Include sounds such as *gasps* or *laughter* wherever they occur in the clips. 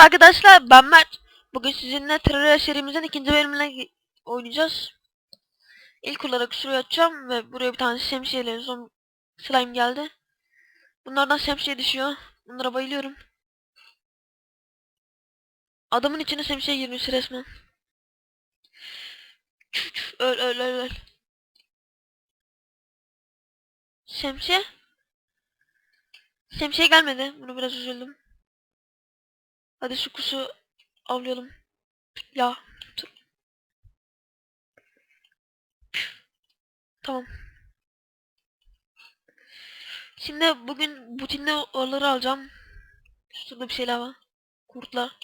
Merhaba arkadaşlar ben Mert. Bugün sizinle Terraria serimizin ikinci bölümüne oynayacağız. İlk olarak şuraya atacağım ve buraya bir tane şemsiyeyle son slime geldi. Bunlardan şemsiye düşüyor. Bunlara bayılıyorum. Adamın içine şemsiye girmiş resmen. Çuf, Öl öl öl öl. Şemsiye? Şemsiye gelmedi. Bunu biraz üzüldüm. Hadi şu kuşu avlayalım. Ya. Tamam. Şimdi bugün butinli orları alacağım. Şurada bir şeyler var. Kurtlar.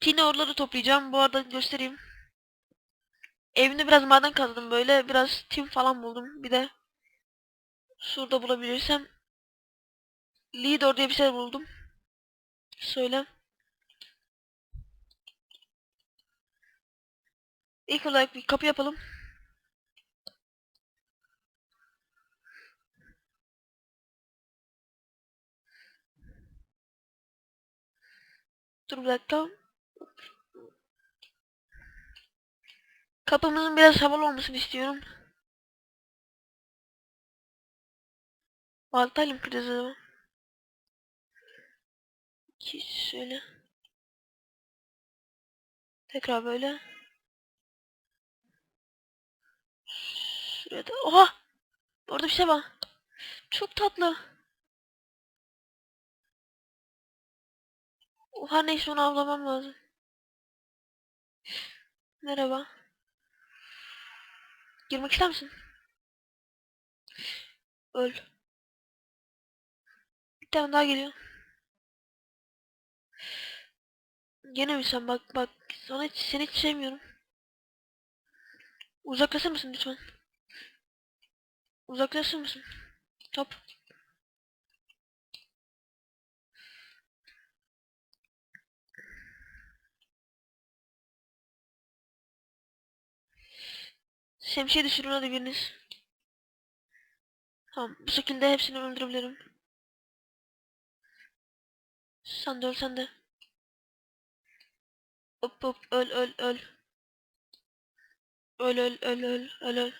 Tini orları toplayacağım. Bu arada göstereyim. Evimde biraz maden kazdım böyle. Biraz tim falan buldum. Bir de şurada bulabilirsem Leader diye bir şey buldum. Söyle. İlk olarak bir kapı yapalım. Dur bir dakika. Kapımızın biraz havalı olmasını istiyorum. Baltayla mı kıracağız acaba? İki şöyle. Tekrar böyle. Şuraya da. Oha! Orada bir şey var. Çok tatlı. Oha neyse onu avlamam lazım. Merhaba. Girmek ister misin? Öl. Bir tane daha geliyor. Gene mi sen bak bak sana hiç, seni hiç sevmiyorum. Uzaklaşır mısın lütfen? Uzaklaşır mısın? Hop. Şemsiye düşürün hadi biriniz. Tamam bu şekilde hepsini öldürebilirim. Sen de öl sen de. Hop hop öl öl öl. Öl öl öl öl öl öl.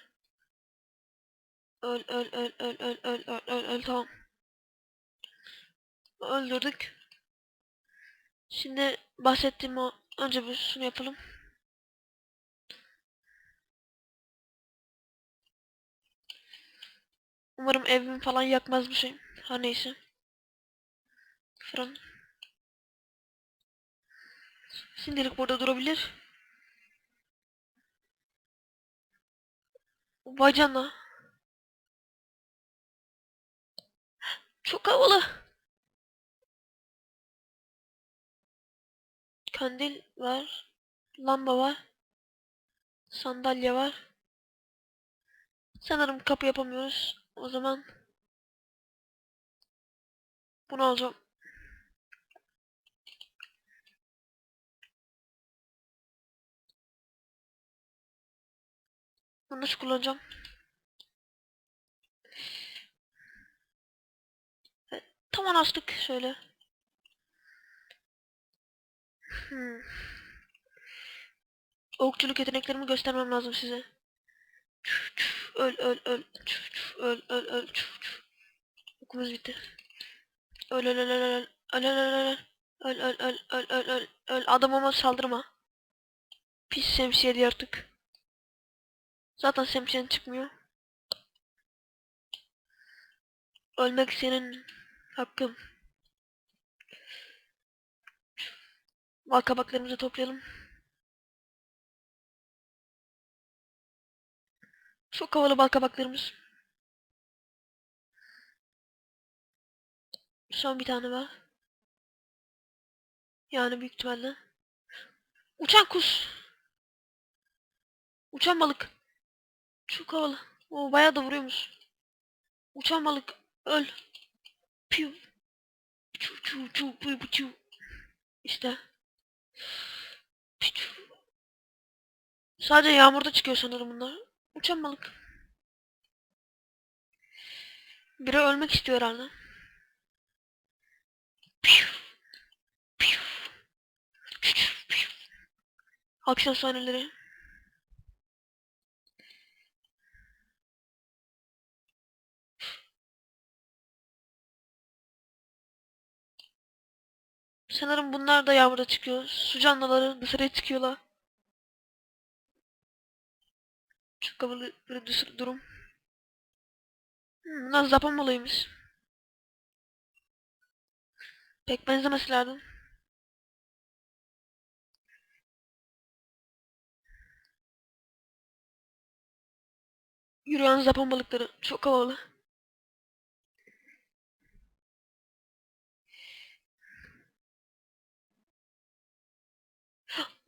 Öl öl öl öl öl öl öl öl öl tamam. Öldürdük. Şimdi bahsettiğim o önce bir şunu yapalım. Umarım evimi falan yakmaz bir şey. Ha neyse. Fırın. Şimdilik burada durabilir. Vay canına. Çok havalı. Kandil var. Lamba var. Sandalye var. Sanırım kapı yapamıyoruz. O zaman bunu alacağım. Bunu nasıl kullanacağım? Evet, Tamam astık şöyle. Hmm. Okçuluk yeteneklerimi göstermem lazım size. Çuf çuf, Öl öl öl. Çuf çuf, Öl öl öl. Çuf çuf. Okumuz bitti. Öl öl öl öl öl. Öl öl öl öl. Öl öl öl öl öl öl. Öl adamıma saldırma. Pis şemsiyeli artık. Zaten şemsiyen çıkmıyor. Ölmek senin hakkın. Bal kabaklarımızı toplayalım. Çok havalı bal kabaklarımız. Son bir tane var. Yani büyük ihtimalle. Uçan kuş. Uçan balık. Çok havalı. O bayağı da vuruyormuş. Uçan balık. Öl. Piu. Çu çu çu piu çu. İşte. Piu. Sadece yağmurda çıkıyor sanırım bunlar. Uçan balık. Biri ölmek istiyor herhalde. Aksiyon sahneleri. Sanırım bunlar da yağmurda çıkıyor. Su canlıları dışarıya çıkıyorlar. Çok havalı bir durum. Hmm, bunlar zapan olayıymış. Pek benzemesi lazım. Yürüyen zapan balıkları. Çok havalı.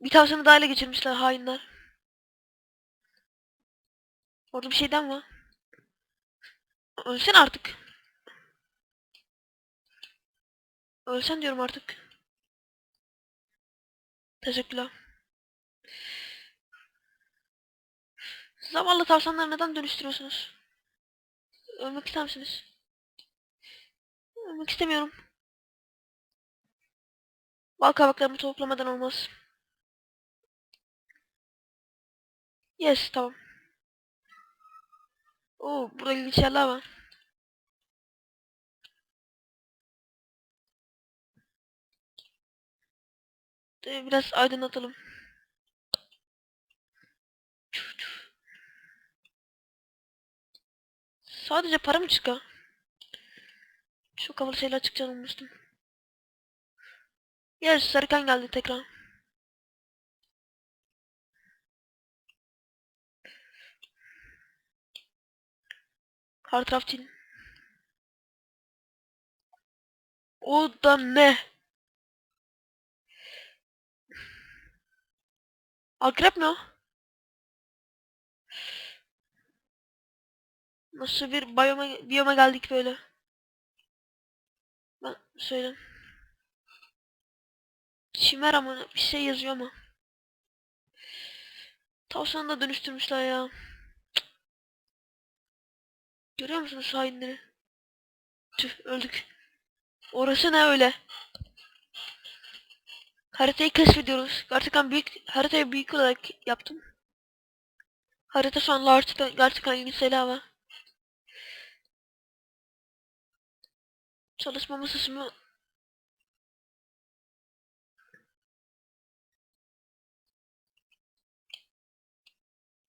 Bir tavşanı daha ele geçirmişler hainler. Orada bir şeyden var. Ölsen artık. Ölsen diyorum artık. Teşekkürler. Zavallı tavşanları neden dönüştürüyorsunuz? Ölmek ister misiniz? Ölmek istemiyorum. Bal kabaklarımı toplamadan olmaz. Yes, tamam. Oo, burada ilginç yerler var. Ee, Biraz aydınlatalım. Sadece para mı çıkar? Çok havalı şeyler çıkacağını ummuştum. Yes, Sarıkan geldi tekrar. Kartraftin. O da ne? Akrep mi o? Nasıl bir biyoma, biyoma geldik böyle? Ben söyleyeyim. Çimer mı bir şey yazıyor ama. Tavşanı da dönüştürmüşler ya. Görüyor musunuz hainleri? Tüh öldük. Orası ne öyle? Haritayı keşfediyoruz. Gerçekten büyük, haritayı büyük olarak yaptım. Harita şu an gerçekten, gerçekten ilginç şeyler var. Çalışma?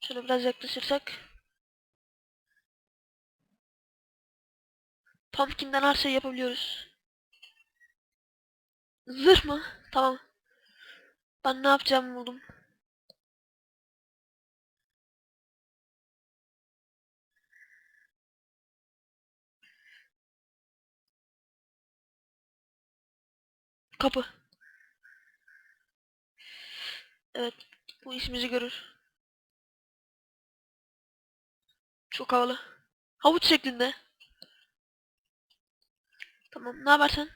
Şöyle biraz yaklaşırsak. Pumpkin'den her şeyi yapabiliyoruz. Zırh mı? Tamam. Ben ne yapacağımı buldum. Kapı. Evet. Bu işimizi görür. Çok havalı. Havuç şeklinde. Tamam. Ne haber sen?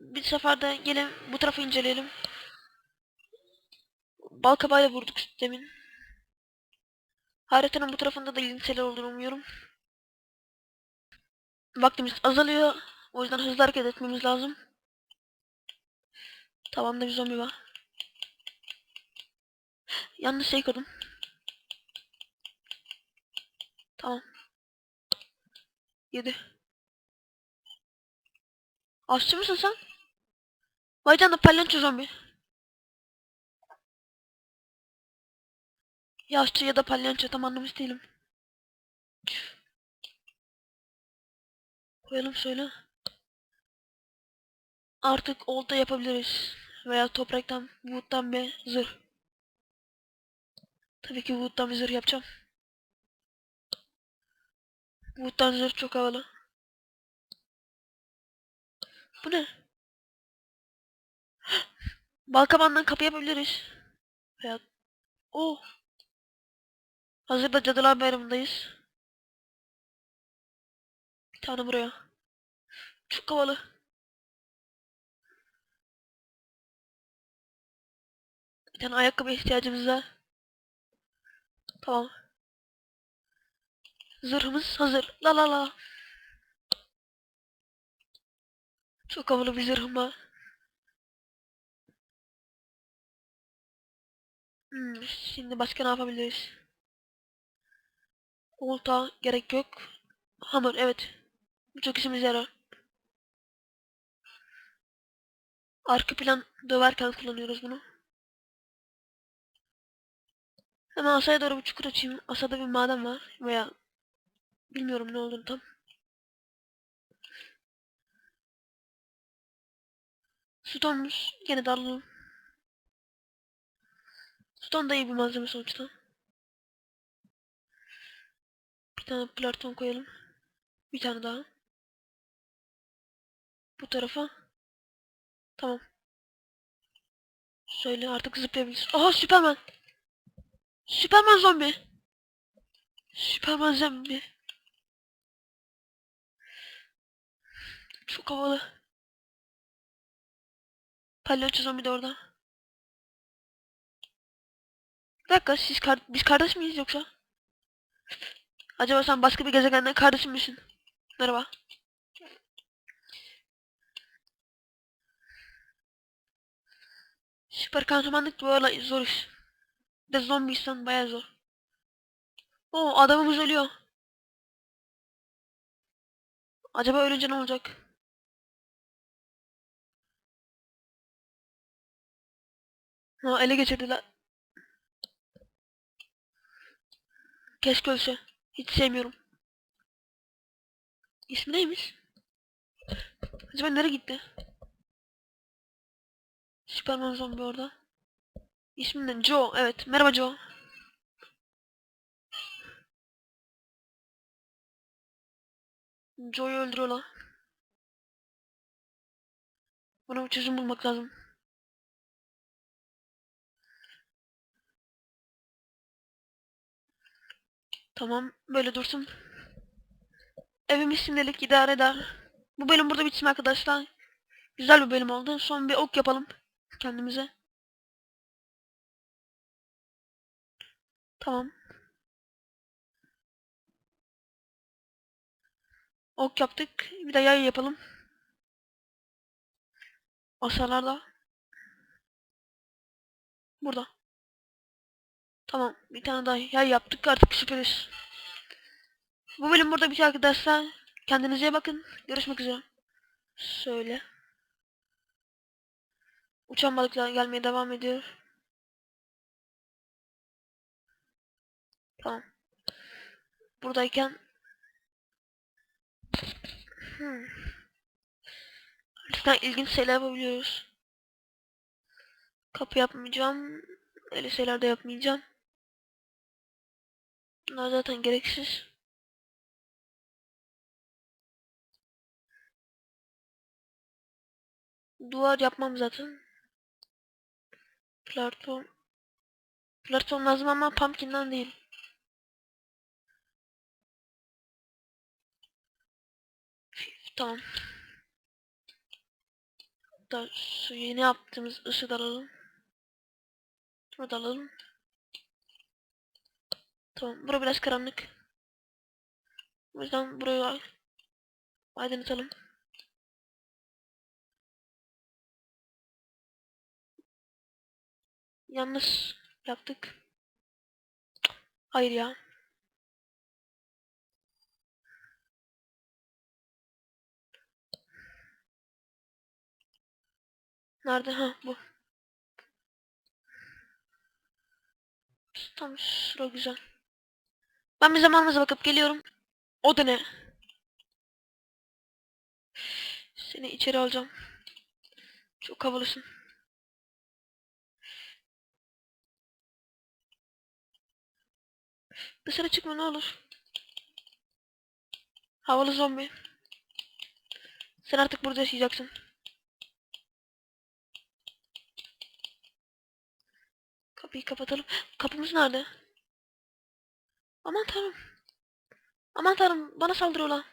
Bir seferde gelin bu tarafı inceleyelim. Bal kabağıyla vurduk demin. Haritanın bu tarafında da ilginç şeyler olduğunu umuyorum. Vaktimiz azalıyor. O yüzden hızlı hareket etmemiz lazım. Tamam da bir zombi var. Yanlış şey kırdım. Tamam. Yedi. Aşçı mısın sen? Vay canına palyaço zombi. Ya aşçı ya da palyaço tam anlamış değilim. Koyalım şöyle. Artık olta yapabiliriz. Veya topraktan, wood'dan bir zırh. Tabii ki wood'dan bir zırh yapacağım. Wood'dan zırh çok havalı. Bu ne? *gasps* Balkabandan kapı yapabiliriz. Veya... Oh! Hazırda Cadılar Bayramı'ndayız. Bir tane buraya. Çok havalı. Bir tane ayakkabı ihtiyacımız var. Tamam. Zırhımız hazır. La la la. Çok havalı bir zırhım var. Hmm, şimdi başka ne yapabiliriz? Olta gerek yok. Hamur evet. Çok işimize yarar. Arka plan döverken kullanıyoruz bunu. Hemen asaya doğru bir çukur açayım. Asada bir maden var. Veya bilmiyorum ne olduğunu tam. Stone'umuz gene alalım. Stone da iyi bir malzeme sonuçta. Bir tane platon koyalım. Bir tane daha. Bu tarafa. Tamam. Söyle artık zıplayabiliriz. Aha Süperman. Süperman zombi. Süperman zombi. Çok havalı. Palyaço zombi de orada. Bir dakika siz kar biz kardeş miyiz yoksa? Acaba sen başka bir gezegenden kardeşim misin? Merhaba. Süper kahramanlık böyle zor iş. De zombiysen bayağı zor. Oo adamımız ölüyor. Acaba ölünce ne olacak? Ha ele geçirdiler. Keşke ölse. Hiç sevmiyorum. İsmi neymiş? Acaba nereye gitti? Superman zombi orada. İsmi ne? Joe. Evet. Merhaba Joe. Joe'yu öldürüyorlar. Buna bir çözüm bulmak lazım. Tamam. Böyle dursun. Evimiz şimdilik idare eder. Bu bölüm burada bitsin arkadaşlar. Güzel bir bölüm oldu. Son bir ok yapalım kendimize. Tamam. Ok yaptık. Bir de yay yapalım. Asalarda. Burada. Tamam. Bir tane daha yay yaptık. Artık süperiz. Bu bölüm burada bitiyor arkadaşlar. Kendinize iyi bakın. Görüşmek üzere. Söyle. Uçan balıklar gelmeye devam ediyor. Tamam. Buradayken hmm. Lütfen ilginç şeyler yapabiliyoruz. Kapı yapmayacağım. Öyle şeyler de yapmayacağım. Bunlar zaten gereksiz. Duvar yapmam zaten. Platon. Platon lazım ama pumpkin'den değil. Tamam. Da şu yeni yaptığımız ışığı alalım. Şunu da alalım. Tamam. Bura biraz karanlık. O yüzden burayı aydınlatalım. Yanlış yaptık. Hayır ya. Nerede? Ha bu. Tam şura güzel. Ben bir zamanımıza bakıp geliyorum. O da ne? Seni içeri alacağım. Çok havalısın. Dışarı çıkma ne olur. Havalı zombi. Sen artık burada yaşayacaksın. Kapıyı kapatalım. Kapımız nerede? Aman tanrım. Aman tanrım bana saldırıyorlar.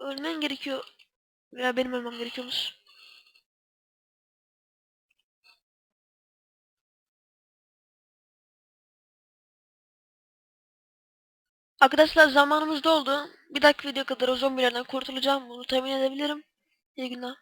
Ölmen gerekiyor. Veya benim ölmem gerekiyormuş. Arkadaşlar zamanımız doldu. Bir dahaki video kadar o zombilerden kurtulacağım. Bunu temin edebilirim. İyi günler.